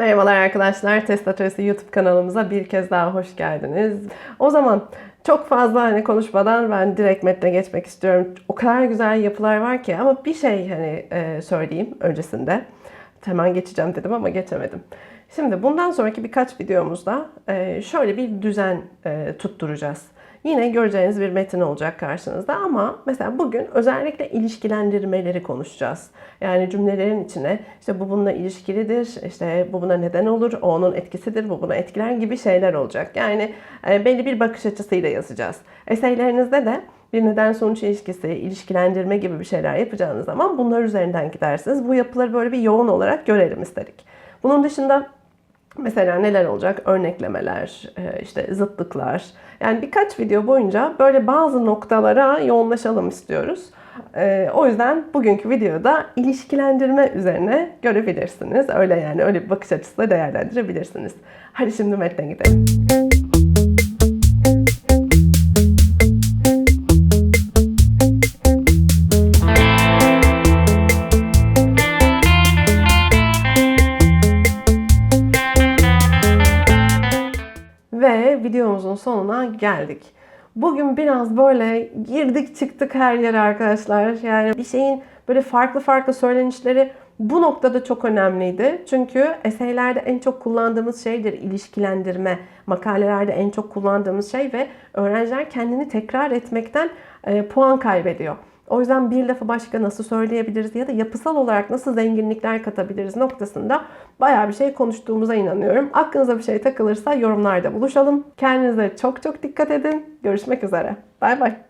Merhabalar arkadaşlar, Test Atölyesi YouTube kanalımıza bir kez daha hoş geldiniz. O zaman çok fazla hani konuşmadan ben direkt metne geçmek istiyorum. O kadar güzel yapılar var ki ama bir şey hani e, söyleyeyim öncesinde. Hemen geçeceğim dedim ama geçemedim. Şimdi bundan sonraki birkaç videomuzda e, şöyle bir düzen e, tutturacağız. Yine göreceğiniz bir metin olacak karşınızda ama mesela bugün özellikle ilişkilendirmeleri konuşacağız. Yani cümlelerin içine işte bu bununla ilişkilidir, işte bu buna neden olur, o onun etkisidir, bu buna etkiler gibi şeyler olacak. Yani e, belli bir bakış açısıyla yazacağız. Eserlerinizde de bir neden sonuç ilişkisi, ilişkilendirme gibi bir şeyler yapacağınız zaman bunlar üzerinden gidersiniz. Bu yapıları böyle bir yoğun olarak görelim istedik. Bunun dışında Mesela neler olacak? Örneklemeler, e, işte zıtlıklar. Yani birkaç video boyunca böyle bazı noktalara yoğunlaşalım istiyoruz. E, O yüzden bugünkü videoda ilişkilendirme üzerine görebilirsiniz. Öyle yani öyle bir bakış açısıyla değerlendirebilirsiniz. Hadi şimdi metne gidelim. Ve videomuzun sonuna geldik. Bugün biraz böyle girdik çıktık her yere arkadaşlar. Yani bir şeyin böyle farklı farklı söylenişleri bu noktada çok önemliydi. Çünkü eseylerde en çok kullandığımız şeydir ilişkilendirme. Makalelerde en çok kullandığımız şey ve öğrenciler kendini tekrar etmekten e, puan kaybediyor. O yüzden bir lafı başka nasıl söyleyebiliriz ya da yapısal olarak nasıl zenginlikler katabiliriz noktasında bayağı bir şey konuştuğumuza inanıyorum. Aklınıza bir şey takılırsa yorumlarda buluşalım. Kendinize çok çok dikkat edin. Görüşmek üzere. Bay bay.